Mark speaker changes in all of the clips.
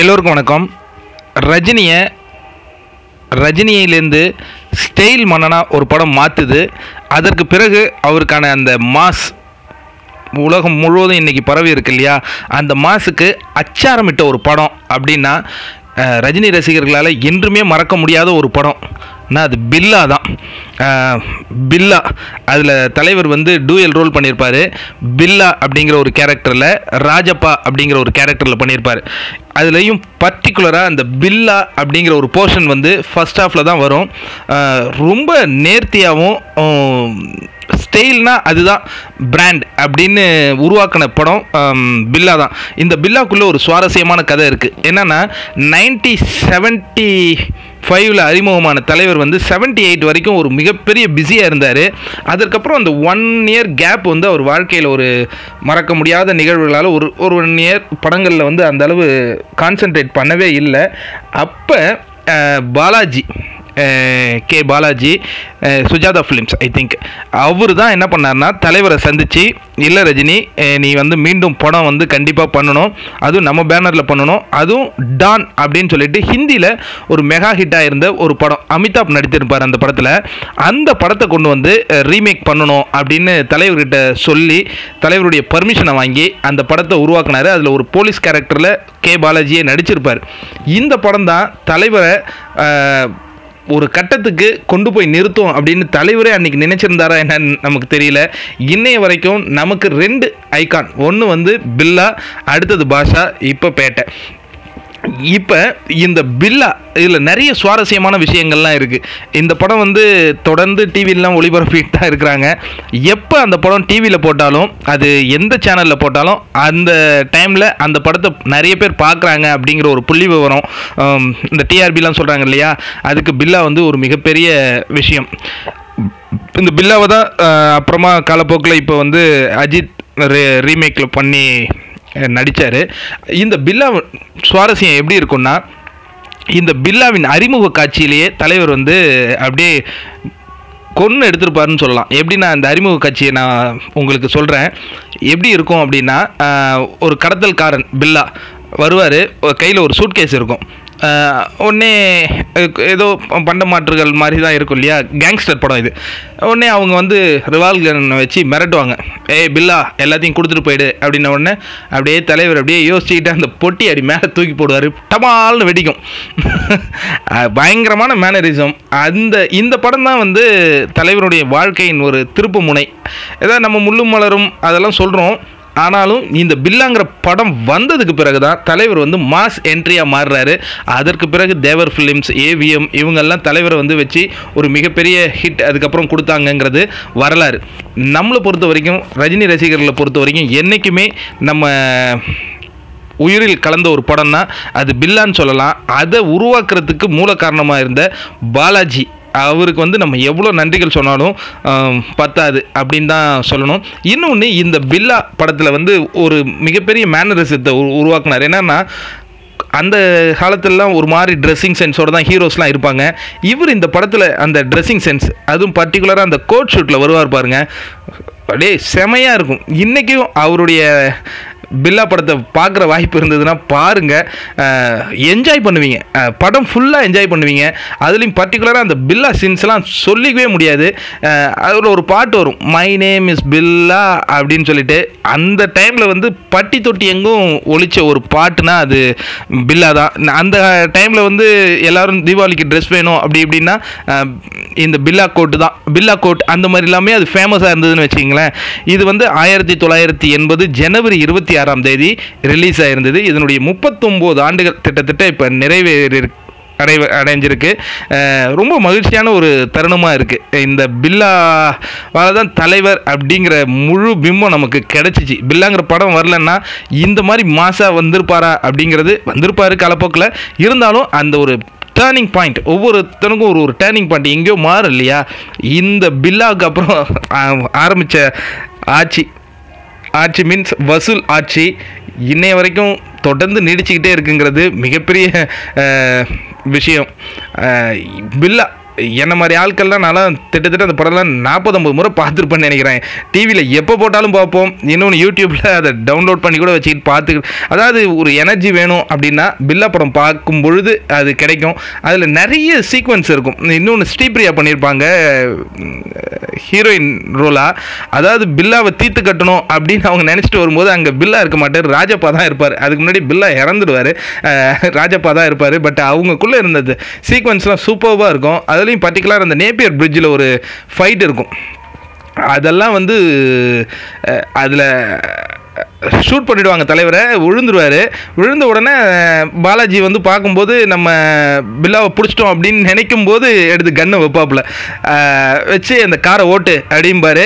Speaker 1: எல்லோருக்கும் வணக்கம். ரஜினியை ரஜினியிலேருந்து ஸ்டைல் மன்னனா ஒரு படம் மாற்றுது அதற்கு பிறகு அவருக்கான அந்த மாஸ் உலகம் முழுவதும் இன்றைக்கி பரவி இருக்கு இல்லையா? அந்த மாஸுக்கு அச்சாரமிட்ட ஒரு படம் அப்படின்னா ரஜினி ரசிகர்களால் என்றுமே மறக்க முடியாத ஒரு படம். நான் அது பில்லா தான். பில்லா. அதில் தலைவர் வந்து டூயல் ரோல் பண்ணியிருப்பார் பில்லா அப்படிங்கிற ஒரு கேரக்டரில் ராஜப்பா அப்படிங்கிற ஒரு கேரக்டரில் பண்ணியிருப்பார் அதுலேயும் பர்டிகுலராக அந்த பில்லா அப்படிங்கிற ஒரு போர்ஷன் வந்து ஃபஸ்ட் ஹாஃபில் தான் வரும். ரொம்ப நேர்த்தியாகவும் ஸ்டைல்னால் அதுதான் பிராண்ட் அப்படின்னு உருவாக்கின படம் பில்லா தான். இந்த பில்லாக்குள்ளே ஒரு சுவாரஸ்யமான கதை இருக்குது என்னென்னா நைன்டி செவன்ட்டி ஃபைவ்ல அறிமுகமான தலைவர் வந்து 78 எயிட் வரைக்கும் ஒரு மிகப்பெரிய பிஸியாக இருந்தார். அதற்கப்புறம் அந்த ஒன் இயர் கேப் வந்து அவர் வாழ்க்கையில் ஒரு மறக்க முடியாத நிகழ்வுகளால் ஒரு ஒரு ஒன் இயர் படங்களில் வந்து அந்த அளவு கான்சென்ட்ரேட் பண்ணவே இல்லை. அப்போ Balaji K Balaji Sujatha films I think அவர் தான் என்ன பண்ணார்னா தலைவரை சந்தித்து இல்லை ரஜினி நீ வந்து மீண்டும் படம் வந்து கண்டிப்பாக பண்ணணும். அதுவும் நம்ம பேனரில் பண்ணணும். அதுவும் டான் அப்படின்னு சொல்லிட்டு ஹிந்தியில் ஒரு மெகா ஹிட்டாக இருந்த ஒரு படம். அமிதாப் நடித்திருப்பார் அந்த படத்தில். அந்த படத்தை கொண்டு வந்து ரீமேக் பண்ணணும் அப்படின்னு தலைவர்கிட்ட சொல்லி தலைவருடைய பர்மிஷனை வாங்கி அந்த படத்தை உருவாக்குனார். அதில் ஒரு போலீஸ் கேரக்டரில் கே பாலாஜியே நடிச்சிருப்பார். இந்த படம் தான் தலைவரை ஒரு கட்டத்துக்கு கொண்டு போய் நிறுத்தும் அப்படின்னு தலைவரே அன்னைக்கு நினைச்சிருந்தாரா என்னன்னு நமக்கு தெரியல. இன்னைய வரைக்கும் நமக்கு ரெண்டு ஐகான் ஒன்று வந்து பில்லா அடுத்தது பாஷா இப்போ பேட்டை. இப்போ இந்த பில்லா இதில் நிறைய சுவாரஸ்யமான விஷயங்கள்லாம் இருக்குது இந்த படம் வந்து தொடர்ந்து டிவிலலாம் ஒளிபரப்பிட்டு தான் இருக்கிறாங்க. எப்போ அந்த படம் டிவியில் போட்டாலும் அது எந்த சேனலில் போட்டாலும் அந்த டைமில் அந்த படத்தை நிறைய பேர் பார்க்குறாங்க அப்படிங்கிற ஒரு புள்ளி விவரம் இந்த டிஆர்பிலாம் சொல்கிறாங்க இல்லையா? அதுக்கு பில்லா வந்து ஒரு மிகப்பெரிய விஷயம். இந்த பில்லாவை தான் அப்புறமா காலப்போக்கில் இப்போ வந்து அஜித் ரீமேக்கில் பண்ணி நடித்தார் இந்த பில்லா சுவாரஸ்யம் எப்படி இருக்கும்னா இந்த பில்லாவின் அறிமுக காட்சியிலேயே தலைவர் வந்து அப்படியே கொன்று எடுத்திருப்பாருன்னு சொல்லலாம். எப்படி நான் அந்த அறிமுக காட்சியை நான் உங்களுக்கு சொல்கிறேன் எப்படி இருக்கும் அப்படின்னா ஒரு கடத்தல்காரன் பில்லா வருவார். கையில் ஒரு சூட்கேஸ் இருக்கும். உடனே ஏதோ பண்ட மாற்றுகள் மாதிரி தான் இருக்கும் இல்லையா? கேங்ஸ்டர் படம் இது. உடனே அவங்க வந்து ரிவால்கன் வச்சு மிரட்டுவாங்க. ஏய் பில்லா எல்லாத்தையும் கொடுத்துட்டு போயிடு அப்படின்ன உடனே அப்படியே தலைவர் அப்படியே யோசிச்சுக்கிட்டு அந்த பொட்டி அடி மேலே தூக்கி போடுவார். டமால்னு வெடிக்கும். பயங்கரமான மேனரிசம் அந்த இந்த படம் தான் வந்து தலைவருடைய வாழ்க்கையின் ஒரு திருப்பு முனை. ஏதாவது நம்ம முள்ளும் மலரும் அதெல்லாம் சொல்கிறோம் ஆனாலும் இந்த பில்லாங்கிற படம் வந்ததுக்கு பிறகு தான் தலைவர் வந்து மாஸ் என்ட்ரியாக மாறுறாரு. அதற்கு பிறகு தேவர் ஃபிலிம்ஸ் ஏவிஎம் இவங்கெல்லாம் தலைவரை வந்து வச்சு ஒரு மிகப்பெரிய ஹிட் அதுக்கப்புறம் கொடுத்தாங்கங்கிறது வரலாறு. நம்மளை பொறுத்த வரைக்கும் ரஜினி ரசிகர்களை பொறுத்த வரைக்கும் என்றைக்குமே நம்ம உயிரில் கலந்த ஒரு படம்னா அது பில்லான்னு சொல்லலாம். அதை உருவாக்குறதுக்கு மூல காரணமாக இருந்த பாலாஜி. அவருக்கு வந்து நம்ம எவ்வளோ நன்றிகள் சொன்னாலும் பத்தாது அப்படின்னு தான் சொல்லணும். இன்னொன்று இந்த பில்லா படத்தில் வந்து ஒரு மிகப்பெரிய மேனரிசத்தை உருவாக்குனார். என்னென்னா அந்த காலத்திலலாம் ஒரு மாதிரி ட்ரெஸ்ஸிங் சென்ஸோட தான் ஹீரோஸ்லாம் இருப்பாங்க. இவர் இந்த படத்தில் அந்த ட்ரெஸ்ஸிங் சென்ஸ் அதுவும் பர்டிகுலராக அந்த கோட் ஷூட்டில் வருவார் பாருங்கள் அப்படியே செமையாக இருக்கும். இன்றைக்கும் அவருடைய பில்லா படத்தை பார்க்குற வாய்ப்பு இருந்ததுன்னா பாருங்கள் என்ஜாய் பண்ணுவீங்க. படம் ஃபுல்லாக என்ஜாய் பண்ணுவீங்க. அதுலேயும் பர்டிகுலராக அந்த பில்லா சீன்ஸ்லாம் சொல்லிக்கவே முடியாது. அதில் ஒரு பாட்டு வரும். மை நேம் இஸ் பில்லா அப்படின்னு சொல்லிட்டு அந்த டைமில் வந்து பட்டி தொட்டி எங்கும் ஒழிச்ச ஒரு பாட்டுனா அது பில்லா தான். அந்த டைமில் வந்து எல்லாரும் தீபாவளிக்கு ட்ரெஸ் வேணும் அப்படி இப்படின்னா இந்த பில்லா கோட்டு தான். பில்லா கோட் அந்த மாதிரி எல்லாமே அது ஃபேமஸாக இருந்ததுன்னு வச்சுக்கிங்களேன். இது வந்து ஆயிரத்தி தொள்ளாயிரத்தி எண்பது ஜனவரி இருபத்தி ஆறாம் தேதி ரிலீஸ் ஆயிருந்தது. இதனுடைய முப்பத்தொம்போது ஆண்டுகள் திட்டத்திட்ட இப்போ நிறைவேறி அடை அடைஞ்சிருக்கு. ரொம்ப மகிழ்ச்சியான ஒரு தருணமாக இருக்குது இந்த பில்லாவால் தான் தலைவர் அப்படிங்கிற முழு பிம்பம் நமக்கு கிடச்சிச்சு. பில்லாங்கிற படம் வரலன்னா இந்த மாதிரி மாசாக வந்திருப்பாரா அப்படிங்கிறது வந்திருப்பாரு காலப்போக்கில். இருந்தாலும் அந்த ஒரு டேர்னிங் பாயிண்ட் ஒவ்வொருத்தனுக்கும் ஒரு ஒரு டேர்னிங் பாயிண்ட் எங்கேயோ மாறும் இல்லையா இந்த பில்லாவுக்கு அப்புறம் ஆரம்பித்த ஆட்சி ஆட்சி மீன்ஸ் வசூல் ஆட்சி இன்னைய வரைக்கும் தொடர்ந்து நீடிச்சுக்கிட்டே இருக்குங்கிறது மிகப்பெரிய விஷயம். பில்லா என்ன மாதிரி ஆட்கள்லாம் நான்லாம் திட்டத்தட்ட அந்த படம்லாம் நாற்பது முறை பார்த்துருப்பேன்னு நினைக்கிறேன். டிவியில் எப்போ போட்டாலும் பார்ப்போம். இன்னொன்று யூடியூப்பில் அதை டவுன்லோட் பண்ணி கூட வச்சுக்கிட்டு பார்த்து அதாவது ஒரு எனர்ஜி வேணும் அப்படின்னா பில்லா படம் பார்க்கும் பொழுது அது கிடைக்கும். அதில் நிறைய சீக்வன்ஸ் இருக்கும். இன்னொன்று ஸ்ரீபிரியா பண்ணியிருப்பாங்க ஹீரோயின் ரோலா அதாவது பில்லாவை தீர்த்து கட்டணும் அப்படின்னு அவங்க நினச்சிட்டு வரும்போது அங்கே பில்லா இருக்க மாட்டார். ராஜப்பா தான் இருப்பார். அதுக்கு முன்னாடி பில்லா இறந்துடுவார். ராஜப்பா தான் இருப்பார். பட் அவங்களுக்குள்ளே இருந்தது சீக்வன்ஸ்லாம் சூப்பர்வாக இருக்கும். அதுலேயும் பர்டிகுலர் அந்த நேப்பியர் பிரிட்ஜில் ஒரு ஃபைட் இருக்கும். அதெல்லாம் வந்து அதில் ஷூட் பண்ணிடுவாங்க தலைவரை விழுந்துருவார். விழுந்த உடனே பாலாஜி வந்து பார்க்கும்போது நம்ம பில்லாவை பிடிச்சிட்டோம் அப்படின்னு நினைக்கும் போது எடுத்து கன்னை வைப்பாப்புல. வச்சு அந்த காரை ஓட்டு அப்படிம்பார்.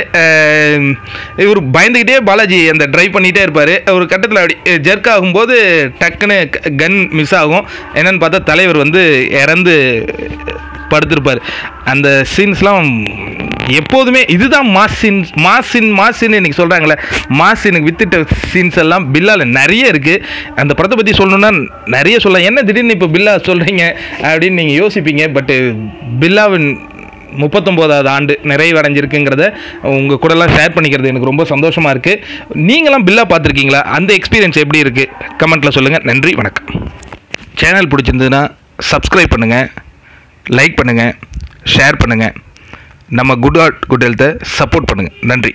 Speaker 1: இவர் பயந்துக்கிட்டே பாலாஜி அந்த ட்ரைவ் பண்ணிகிட்டே இருப்பார். ஒரு கட்டத்தில் அப்படி ஜெர்க் ஆகும்போது டக்குன்னு கன் மிஸ் ஆகும். என்னென்னு பார்த்தா தலைவர் வந்து இறந்து படுத்திருப்பார். அந்த சீன்ஸ்லாம் எப்போதுமே இதுதான் மாசின் மாசின் மாசின்னு இன்றைக்கி சொல்கிறாங்களே மாசினுக்கு வித்துட்ட சீன்ஸ் எல்லாம் பில்லாவில் நிறைய இருக்குது அந்த படத்தை பற்றி சொல்லணுன்னா நிறைய சொல்லலாம் என்ன திடீர்னு இப்போ பில்லா சொல்கிறீங்க அப்படின்னு நீங்கள் யோசிப்பீங்க. பட்டு பில்லாவின் முப்பத்தொம்போதாவது ஆண்டு நிறைவடைஞ்சிருக்குங்கிறத உங்கள் கூடலாம் ஷேர் பண்ணிக்கிறது எனக்கு ரொம்ப சந்தோஷமாக இருக்குது நீங்களாம் பில்லா பார்த்துருக்கீங்களா? அந்த எக்ஸ்பீரியன்ஸ் எப்படி இருக்குது கமெண்ட்டில் சொல்லுங்கள் நன்றி வணக்கம். சேனல் பிடிச்சிருந்ததுன்னா சப்ஸ்கிரைப் பண்ணுங்கள் லைக் பண்ணுங்கள் ஷேர் பண்ணுங்கள் நம்ம குட் ஆர்ட் குட் ஹெல்த்தை சப்போர்ட் பண்ணுங்கள் நன்றி.